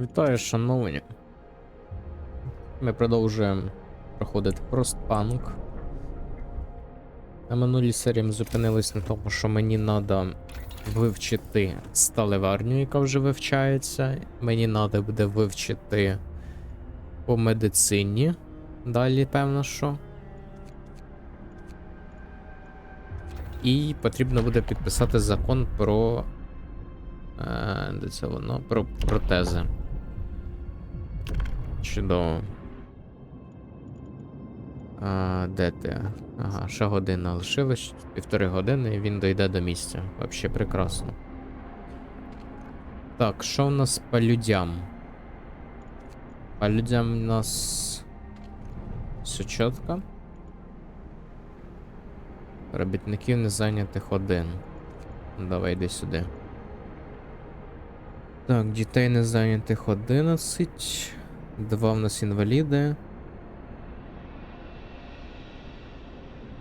Вітаю, шановні. Ми продовжуємо проходити Frostpunk. На минулій серії ми зупинились на тому, що мені треба вивчити сталеварню, яка вже вивчається. Мені треба буде вивчити по медицині. Далі, певно, що. І потрібно буде підписати закон про. Де це воно? Про протези. Чудово. А, де ти? Ага, ще година лишилась, півтори години, і він дойде до місця. Вообще прекрасно. Так, що в нас по людям? По людям у нас все. Робітників незайнятих один. Давай йди сюди. Так, дітей незайнятих 11. Два в нас інваліди.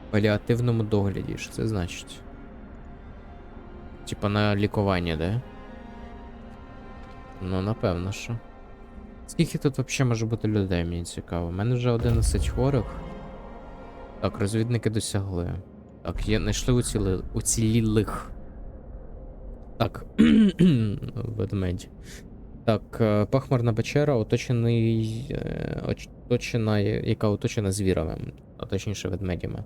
Паліативному догляді, що це значить? Типа на лікування, да? Ну, напевно, що. Скільки тут взагалі може бути людей, мені цікаво. У мене вже 11 хворих. Так, розвідники досягли. Так, є, знайшли уцілілих. Так. Ведмедь. Так, е, пахмарна печера оточений. е, Оточена, яка оточена звірами, а точніше ведмедями.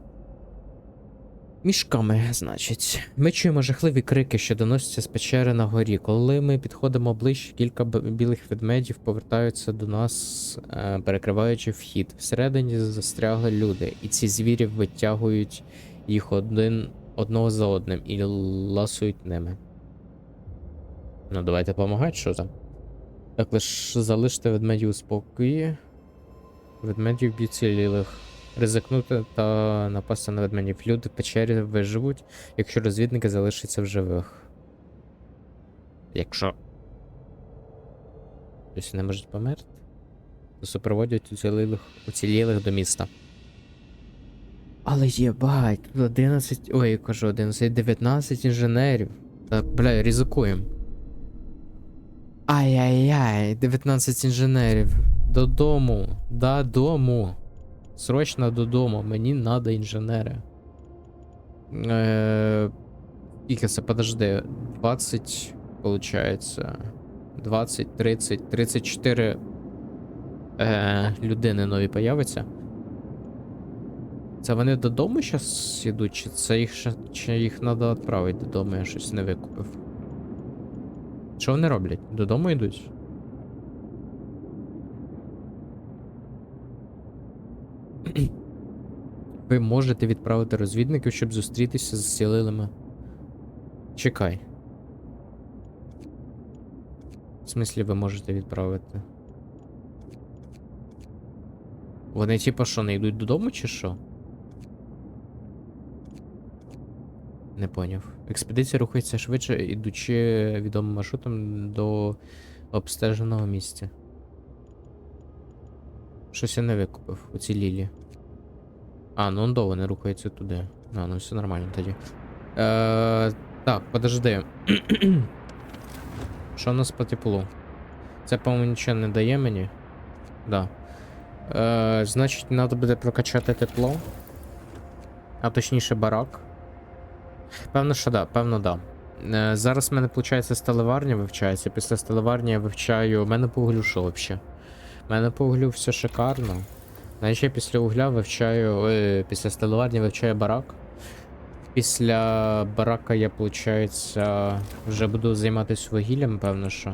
Мішками, значить. Ми чуємо жахливі крики, що доносяться з печери на горі. Коли ми підходимо ближче, кілька білих ведмедів повертаються до нас, е, перекриваючи вхід. Всередині застрягли люди, і ці звірі витягують їх один одного за одним і ласують ними. Ну, давайте допомагати, що там. Так, лиш залиште ведмедів у спокої. Ведмедів б'ють. Ризикнути та напасти на ведмедів. Люди в печері виживуть, якщо розвідники залишаться в живих. Якщо. Тобто не можуть померти, то супроводять уцілілих, уцілілих до міста. Але єбать, тут 11. Ой, я кажу 11, 19 інженерів. Так, бля, ризикуємо. Ай-яй-яй, 19 інженерів. Додому. Додому. Срочно додому. Мені надо інженери. Е, Скільки подожди. 20, получається. 20, 30, 34 е, людини нові появиться. Це вони додому зараз йдуть, чи це їх чи їх треба відправити додому, я щось не викупив. Що вони роблять? Додому йдуть? Ви можете відправити розвідників, щоб зустрітися з цілилими. Чекай. В смислі ви можете відправити? Вони типа що, не йдуть додому чи що? Не поняв. Експедиція рухається швидше, ідучи відомим маршрутом до обстеженого місця. Щось я не викупив у цій лілі. А, ну до вони рухаються туди. А, ну все нормально тоді. Е, так, подожди. Що у нас по теплу? Це, по-моєму, нічого не дає мені. Да. Е, значить, треба буде прокачати тепло. А точніше барак. Певно, що да, певно, да. Е, зараз в мене, виходить, сталеварня вивчається. Після сталеварні я вивчаю. У мене по углю що взагалі? У мене по углю все шикарно. Значить, я після угля вивчаю. Е, після сталеварні вивчаю барак. Після барака я, виходить, вже буду займатися вугіллям, певно, що.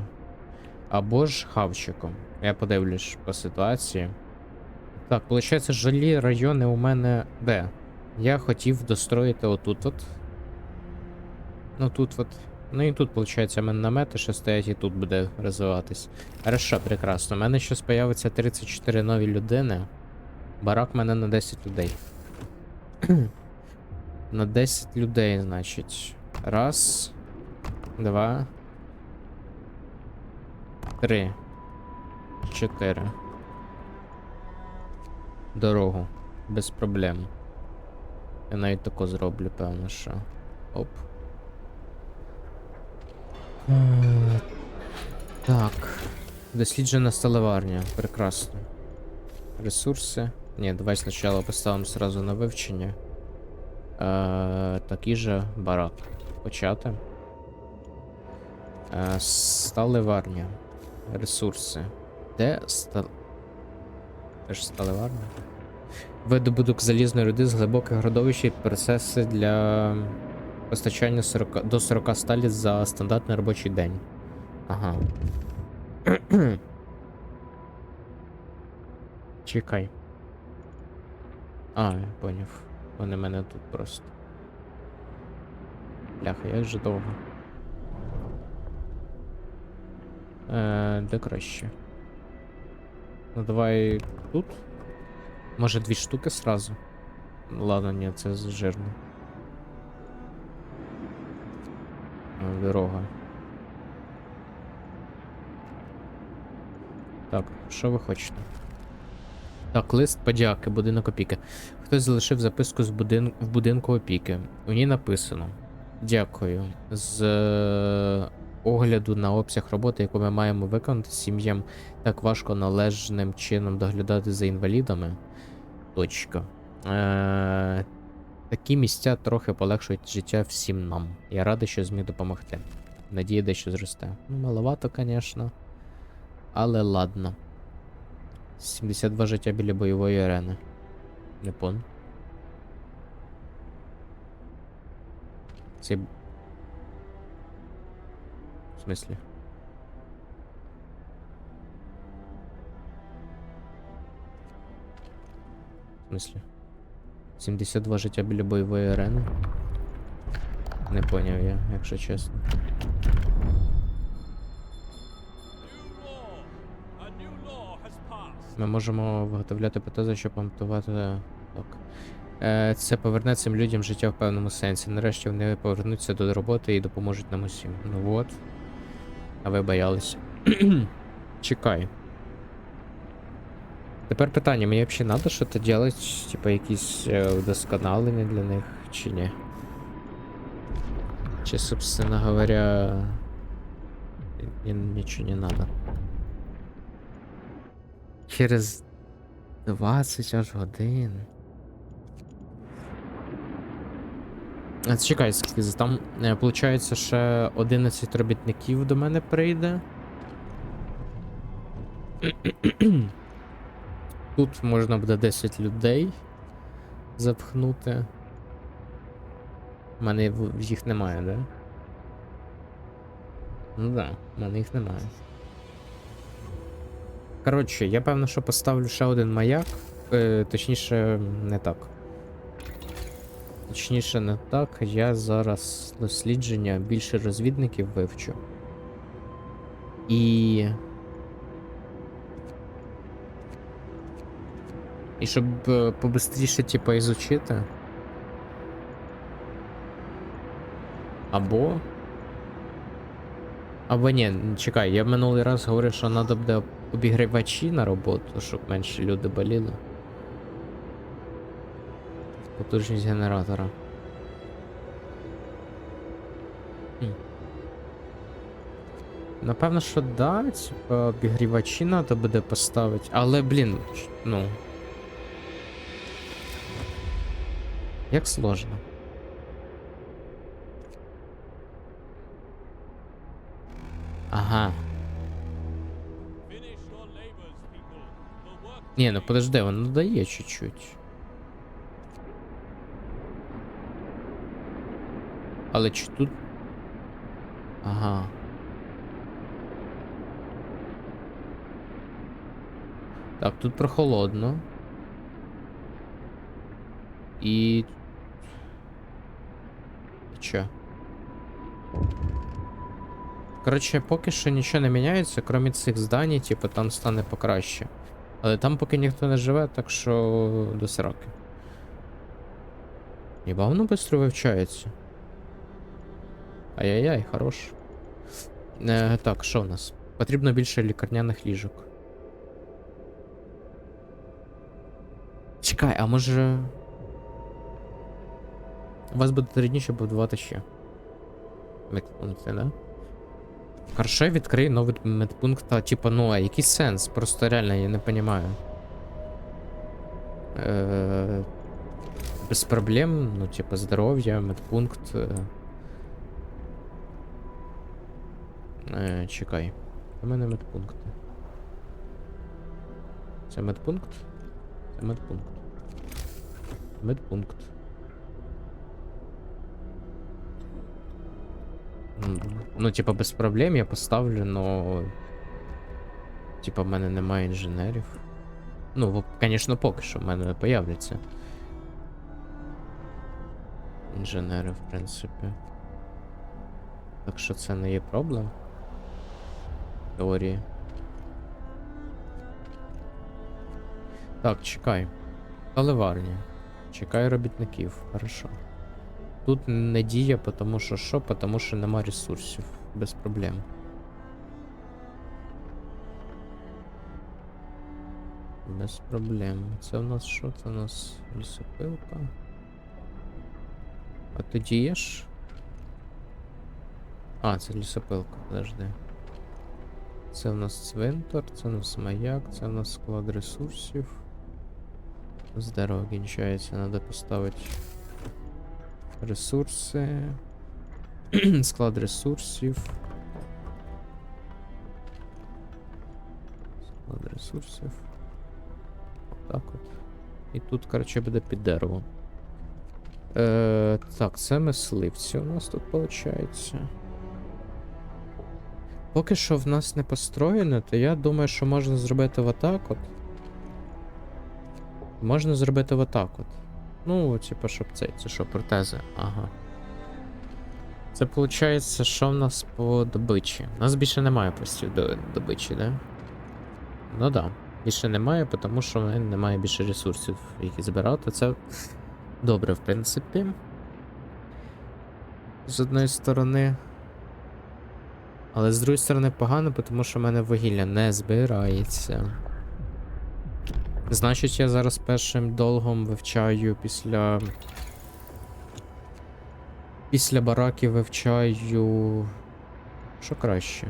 Або ж хавчиком. Я подивлюсь по ситуації. Так, виходить, жилі райони у мене де? Я хотів достроїти отут от. Ну тут от. Ну і тут, виходить, намети ще стоять і тут буде розвиватись. Хорошо, прекрасно. У мене ще появиться 34 нові людини. Барак мене на 10 людей. на 10 людей, значить. Раз. Два. Три. Чотири. Дорогу. Без проблем. Я навіть тако зроблю, певно, що. Оп. Е, Так. Досліджена сталеварня. Прекрасно. Ресурси. Ні, давай спочатку поставимо сразу на вивчення. Е, такий же барак. Почати. Е, сталеварня. Ресурси. Де стал... Це ж сталеварня? Видобуток залізної руди з глибоких родовищ і процеси для постачання 40, до 40 сталі за стандартний робочий день. Ага. Чекай. А, я поняв. Вони мене тут просто. Бляха, як же довго. Е, де краще? Ну давай тут. Може дві штуки сразу? Ладно, ні, це жирно. Дорога. Так, що ви хочете? Так, лист подяки, будинок опіки. Хтось залишив записку з будин... в будинку опіки. У ній написано: Дякую. З е, огляду на обсяг роботи, яку ми маємо виконати сім'ям, так важко належним чином доглядати за інвалідами. Точка. Е, такі місця трохи полегшують життя всім нам. Я радий, що зміг допомогти. Надія дещо зросте. Ну, маловато, звісно. Але ладно. 72 життя біля бойової арени. Не пон. Це. В смислі? В смислі? 72 життя біля бойової арени? Не поняв я, якщо чесно. Ми можемо виготовляти протези, щоб ампутувати. Так. Е, це поверне цим людям життя в певному сенсі. Нарешті вони повернуться до роботи і допоможуть нам усім. Ну от. А ви боялися. Чекай. Тепер питання, мені взагалі треба щось робити, типа якісь е, вдосконалення для них, чи ні? Чи, собственно говоря, їм нічого не надо. Через 20 аж годин. А, Чекай, скільки там, е, получається, ще 11 робітників до мене прийде. Тут можна буде 10 людей запхнути. У мене їх немає, да? Ну да, в мене їх немає. Коротше, я певно, що поставлю ще один маяк. Е, точніше, не так. Точніше, не так. Я зараз дослідження більше розвідників вивчу. І. І щоб е, побистріше, типа, ізучити. Або. Або ні, чекай, я минулий раз говорив, що треба буде обігрівачі на роботу, щоб менше люди боліли. Потужність генератора. Хм. Напевно, що да, типа обігрівачі треба буде поставити, але, блін, ну. Як сложно. Ага. Ні, ну подожди, воно дає чуть-чуть. Але чи тут. Ага. Так, тут прохолодно. І чо? Коротше, поки що нічого не міняється, крім цих зданій, типу, там стане покраще. Але там поки ніхто не живе, так що до сраки. Єба, воно швидко вивчається. Ай-яй-яй, хорош. Е, так, що в нас? Потрібно більше лікарняних ліжок. Чекай, а може. У вас буде три дні, щоб будувати ще. Метнути, да? Хорошо, відкрий новий медпункт, а типа, ну, а який сенс? Просто реально я не розумію. Е, без проблем, ну, типа, здоров'я, медпункт. Е, е, чекай. У мене медпункти. Це медпункт? Це медпункт. Медпункт. Ну, типа, без проблем я поставлю, но. Типа, в мене немає інженерів. Ну, конечно, поки що в мене появляться. Інженери, в принципі. Так що це не є проблем. Теорії. Так, чекай. Каливарня. Чекай робітників, хорошо. Тут не діє, тому що що? Тому що нема ресурсів. Без проблем. Без проблем. Це у нас що? Це у нас лісопилка. А ти дієш? А, це лісопилка, подожди. Це у нас цвинтар, це у нас маяк, це у нас склад ресурсів. З дерева кінчається, треба поставити ресурси. Склад ресурсів. Склад ресурсів. Так от. І тут, коротше, буде під дерево. Е, так, це мисливці у нас тут виходить. Поки що в нас не построєно, то я думаю, що можна зробити в атак от. Можна зробити в атак от. Ну, типа, щоб це, це що, протези. Ага. Це виходить, що в нас по добичі. У нас більше немає постів до добичі, да? Ну да. Більше немає, тому що в мене немає більше ресурсів, які збирати. Це добре, в принципі. З одної сторони. Але з другої сторони погано, тому що в мене вугілля не збирається. Значить, я зараз першим долгом вивчаю після. Після бараків вивчаю. Що краще?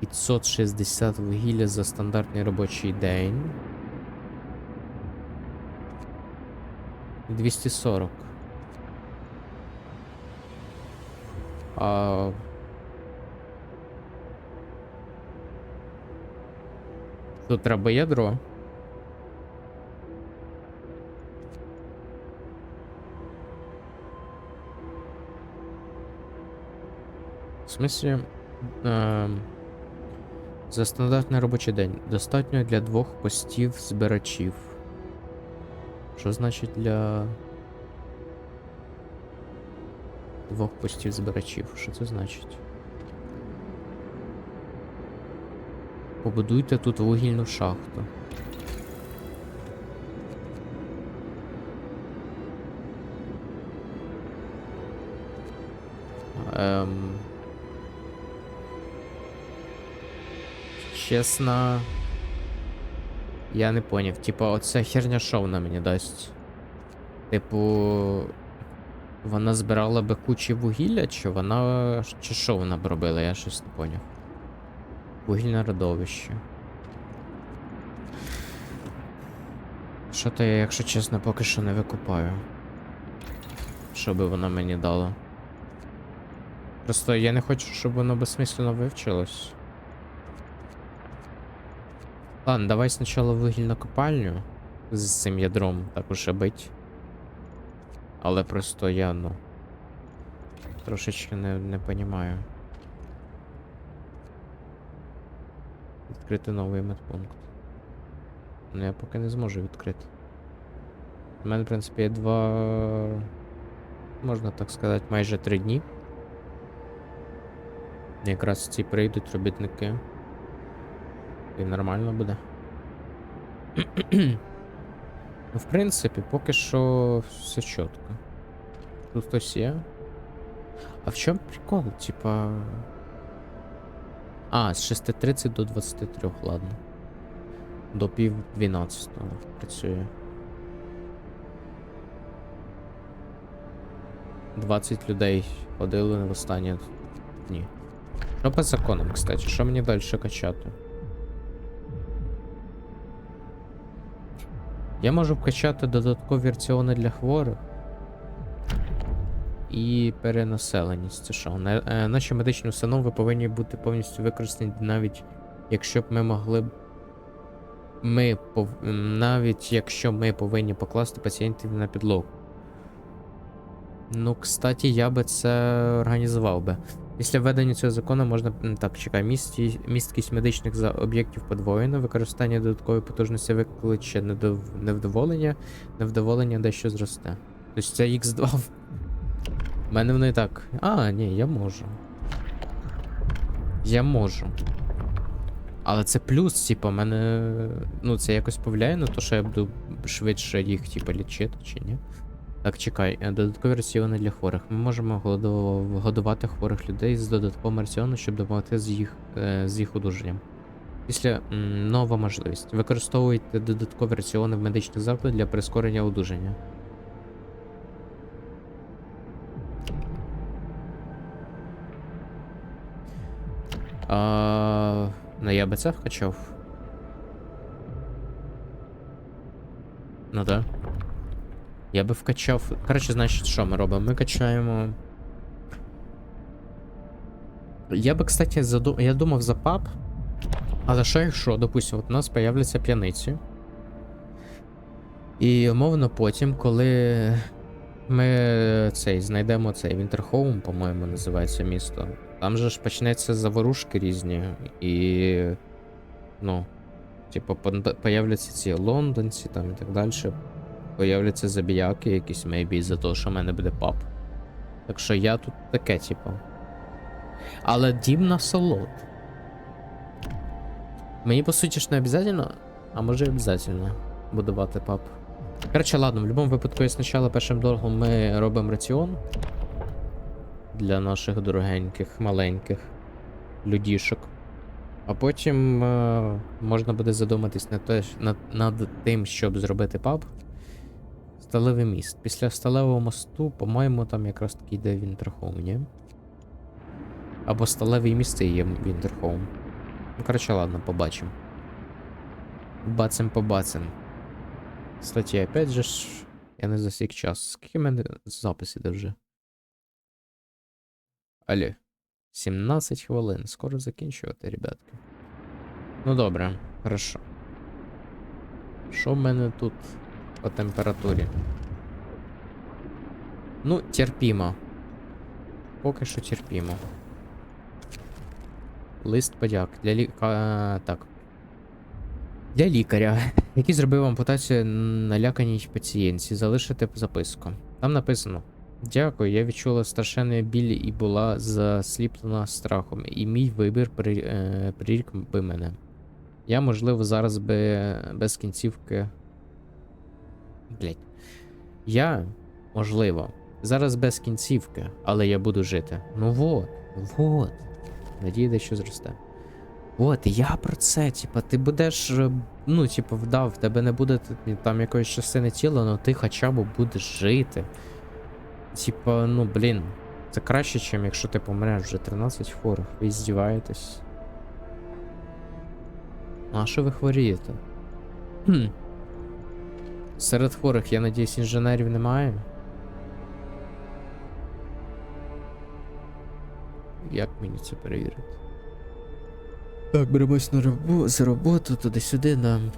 560 вугілля за стандартний робочий день. 240. А... Тут треба ядро. В смысле, ем, за стандартний робочий день достатньо для двох постів збирачів. Що значить для двох постів збирачів? Що це значить? Побудуйте тут вугільну шахту. Чесно. Я не поняв. Типа, оця херня що вона мені дасть? Типу. Вона збирала би кучі вугілля, чи вона. Чи що вона б робила? Я щось не поняв. Вугільне родовище. Що то я, якщо чесно, поки що не викупаю. Що би вона мені дала? Просто я не хочу, щоб воно безсмислено вивчилось. Ладно, давай спочатку вугільну копальню з цим ядром так уже бить. Але просто я, ну. Трошечки не, не понімаю. Відкрити новий медпункт. Ну я поки не зможу відкрити. У мене, в принципі, є два. Можна так сказати, майже три дні. Якраз ці прийдуть робітники. І нормально буде. ну, в принципі, поки що все чітко. Тут хтось є. А в чому прикол? Типа. А, з 6.30 до 23, ладно. До пів 12 працює. 20 людей ходили в останні дні. Що по законам, кстати, що мені далі качати? Я можу вкачати додаткові раціони для хворих. І перенаселеність. Це що? Е, Наші медичні установи повинні бути повністю використані навіть якщо б ми могли. Ми пов... навіть якщо ми повинні покласти пацієнтів на підлогу. Ну, кстати, я би це організував би. Після введення цього закону можна. Так, чекай, місткість медичних за об'єктів подвоєно, використання додаткової потужності викличе недов... невдоволення, невдоволення дещо зросте. Тобто це X2. в- У мене воно і так. А, ні, я можу. Я можу. Але це плюс, типу, мене. Ну, це якось повлияє на те, що я буду швидше їх, типу, лічити, чи ні? Так, чекай, е, додаткові раціони для хворих. Ми можемо годувати хворих людей з додатковим раціоном, щоб допомогти з їх, е, з їх одужанням. Після нова можливість. Використовуйте додаткові раціони в медичних закладах для прискорення одужання. А, ну я би це вкачав. Ну да. Я би вкачав. Коротше, значить, що ми робимо? Ми качаємо. Я би, кстати, заду... я думав за паб. Але що якщо, допустимо, от у нас появляться п'яниці. І умовно потім, коли ми цей знайдемо цей Вінтерхоум, по-моєму, називається місто. Там же ж почнеться заворушки різні. І. Ну. Типу, появляться ці лондонці там і так далі. Появляться забіяки якісь, мейбі, за те, що в мене буде пап. Так що я тут таке, типу. Але дім на солод. Мені по суті ж не обов'язково, а може і обов'язково будувати пап. Коротше, ладно, в будь-якому випадку, я спочатку першим долгом ми робимо раціон для наших дорогеньких, маленьких людішок. А потім е, можна буде задуматись над, над, тим, щоб зробити паб. Сталевий міст. Після сталевого мосту, по-моєму, там якраз таки йде Вінтерхоум, ні? Або сталевий міст і є Вінтерхоум. Ну, коротше, ладно, побачимо. Бацем побацем. Кстати, опять же ж, я не засік час. Скільки в мене запис іде вже? Алло. 17 хвилин. Скоро закінчувати, ребятки. Ну добре, хорошо. Що в мене тут по температурі? Ну, терпімо. Поки що терпімо. Лист подяк. Для ліка. Так. Для лікаря, який зробив ампутацію наляканій пацієнтці, залишити записку. Там написано: Дякую, я відчула страшенний біль і була засліплена страхом, і мій вибір е, прирік би мене. Я, можливо, зараз би без кінцівки. Блять. Я, можливо, зараз без кінцівки, але я буду жити. Ну вот, вот. Надія дещо зросте. От, я про це, типа, ти будеш, е, ну, типа, вдав, в тебе не буде там якоїсь частини тіла, але ти хоча б будеш жити. Типа, ну, блін, це краще, ніж якщо ти помреш вже 13 хворих. Ви здіваєтесь. Ну, а що ви хворієте? Хм. Серед хворих, я надіюсь, інженерів немає. Як мені це перевірити? Так, беремось на робо... за роботу, туди-сюди нам.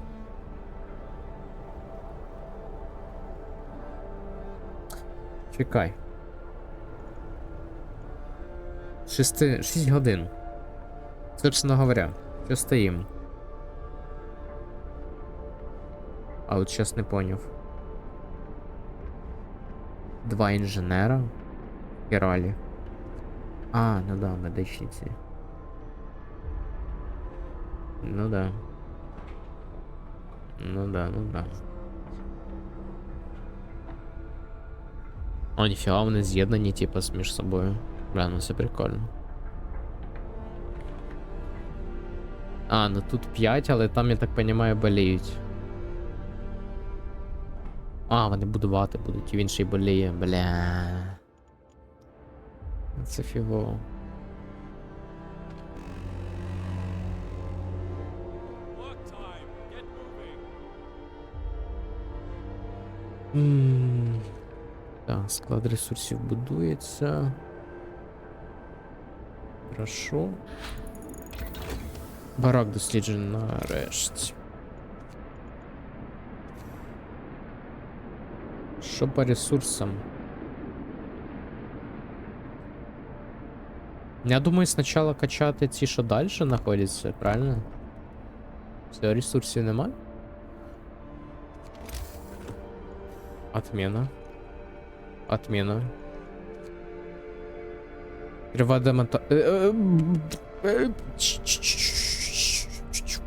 Чекай. Шести... Шість годин. Собственно говоря, що стоїм? А от щас не поняв. Два інженера. Хералі. А, ну да, медичні ці. Ну да. Ну да, ну да. О, ніфіга, вони з'єднані, типа, між собою. Бля, ну це прикольно. А, ну тут 5, але там, я так понимаю, боліють. А, вони будувати будуть. Він ще й боліє, бля. Це фігово. Так, склад ресурсів будується. Хорошо. Барак досліджений нарешті. Що по ресурсам? Я думаю, спочатку качати ті, що далі знаходяться, правильно? Все, ресурсів немає? Отмена. Отмена. Триває демонта... Е, е, е, ч- ч- ч-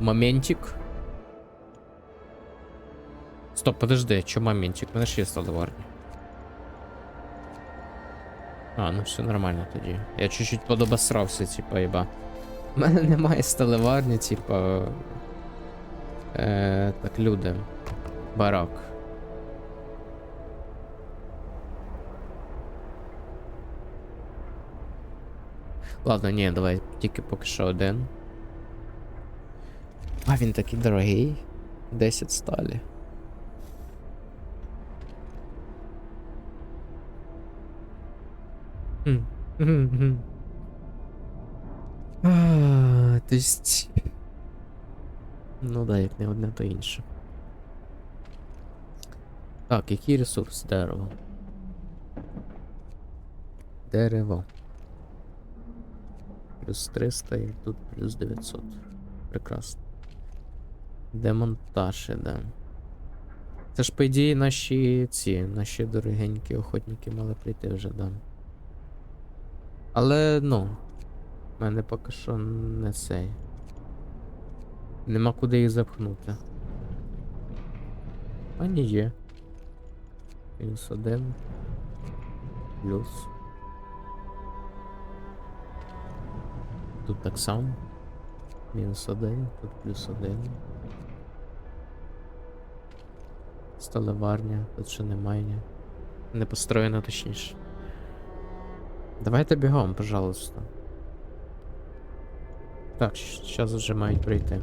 Моментик. Стоп, подожди, що моментик? У мене ж є столоварня. А, ну все нормально тоді. Я чуть-чуть подобасрався, типа, їба. У мене немає столоварні, типа. Е, так, люди. Барак. Ладно, ні, давай тільки поки що один. А він такий дорогий. 10 сталі. То есть... Ну да, як не одне, то інше. Так, який ресурс? Дерево. Дерево. Плюс 300 і тут плюс 900. Прекрасно. Демонтаж іде. Це ж, по ідеї, наші ці, наші дорогенькі охотники мали прийти вже, да. Але, ну, в мене поки що не цей. Нема куди їх запхнути. А ні є. Плюс один. Плюс. Тут так само. Мінус один, тут плюс один. Столоварня, тут ще немає. Не построєно точніше. Давайте бігом, пожалуйста. Так, зараз вже мають прийти.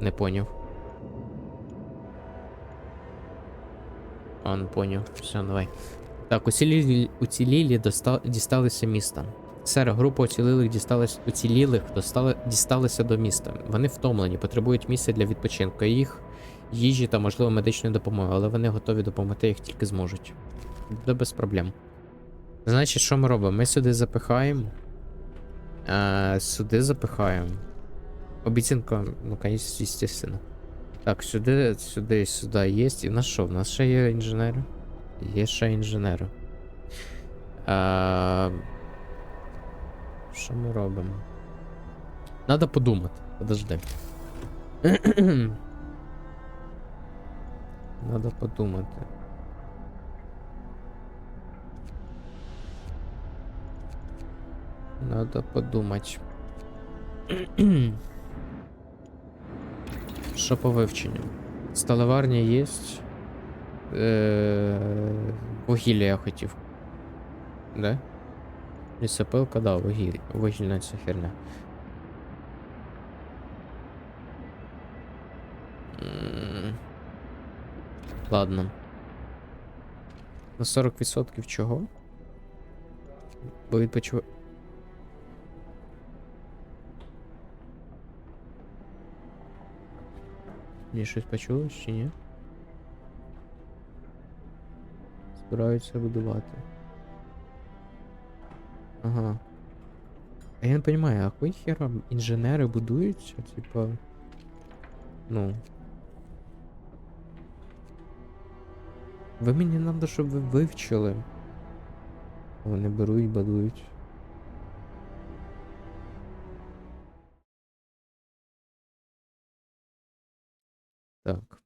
Не поняв. Не поняв. Все, давай. Так, уцілілі, уцілілі доста... дісталися міста. Сер, група уцілілих дісталась уцілілих достали... дісталися до міста. Вони втомлені, потребують місця для відпочинку, їх їжі та, можливо, медичної допомоги, але вони готові допомогти, як тільки зможуть. Буде без проблем. Значить, що ми робимо? Ми сюди запихаємо. А, сюди запихаємо. Обіцянка, ну, конечно, естественно. Так, сюди, сюди, сюди є. І в нас що? В нас ще є інженери? Є ще інженери. А... Що ми робимо? Надо подумати. Подожди. Надо подумати. Надо подумать. Що по вивченню? Столоварня є. Е, вугілля я хотів. Да? Лісопилка, да, вугілля. Ця херня. Ладно. На 40% чого? Бо відпочив... Мені щось почулось чи ні? Збираються будувати. Ага. А я не понимаю, а какой хера інженери будуються, типа. Ну. Ви мені надо, щоб ви вивчили. Вони беруть, будують. Так.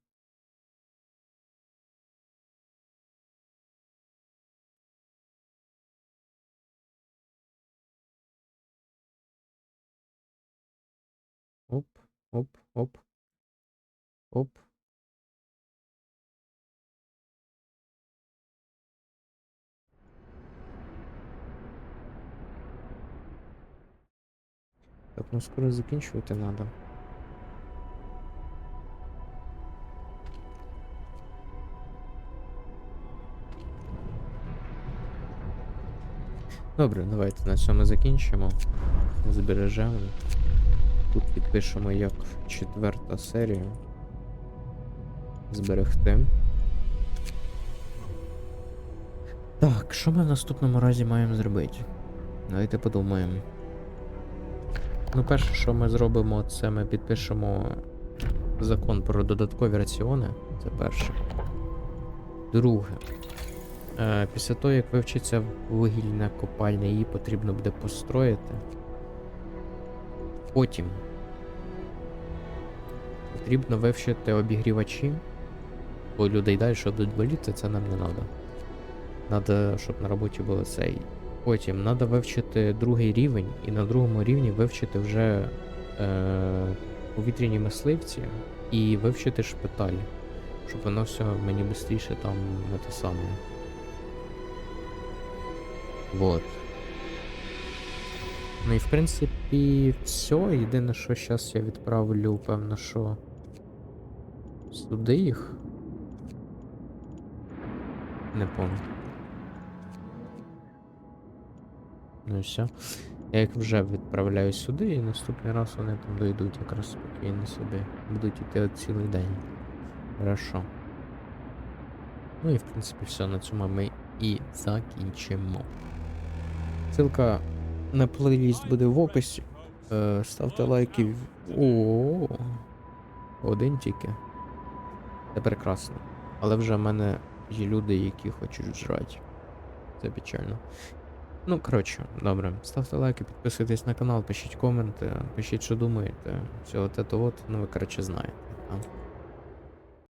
Оп, оп, оп. Оп. Так, ну скоро закінчувати треба. Добре, давайте на цьому закінчимо. Збережемо. Тут підпишемо як четверта серія. Зберегти. Так, що ми в наступному разі маємо зробити? Давайте подумаємо. Ну, перше, що ми зробимо, це ми підпишемо закон про додаткові раціони. Це перше. Друге. Е, після того, як вивчиться вугільна копальня, її потрібно буде построїти. Потім потрібно вивчити обігрівачі, бо людей далі будуть боліти, це нам не треба. Надо, щоб на роботі було цей. Потім треба вивчити другий рівень, і на другому рівні вивчити вже е, повітряні мисливці і вивчити шпиталь, щоб воно все мені швидше там те саме. Вот. Ну і в принципі все. Єдине, що зараз я відправлю, певно, що сюди їх. Не помню. Ну і все. Я їх вже відправляю сюди, і наступний раз вони там дойдуть якраз спокійно собі. Будуть іти цілий день. Хорошо. Ну і в принципі все, на цьому ми і закінчимо. Ссылка на плейліст буде в описі. Е, ставте лайки. О, один тільки. Це прекрасно. Але вже в мене є люди, які хочуть жрати. Це печально. Ну, коротше, добре. Ставте лайки, підписуйтесь на канал, пишіть коменти, пишіть, що думаєте. Все от от, ну ви коротше знаєте.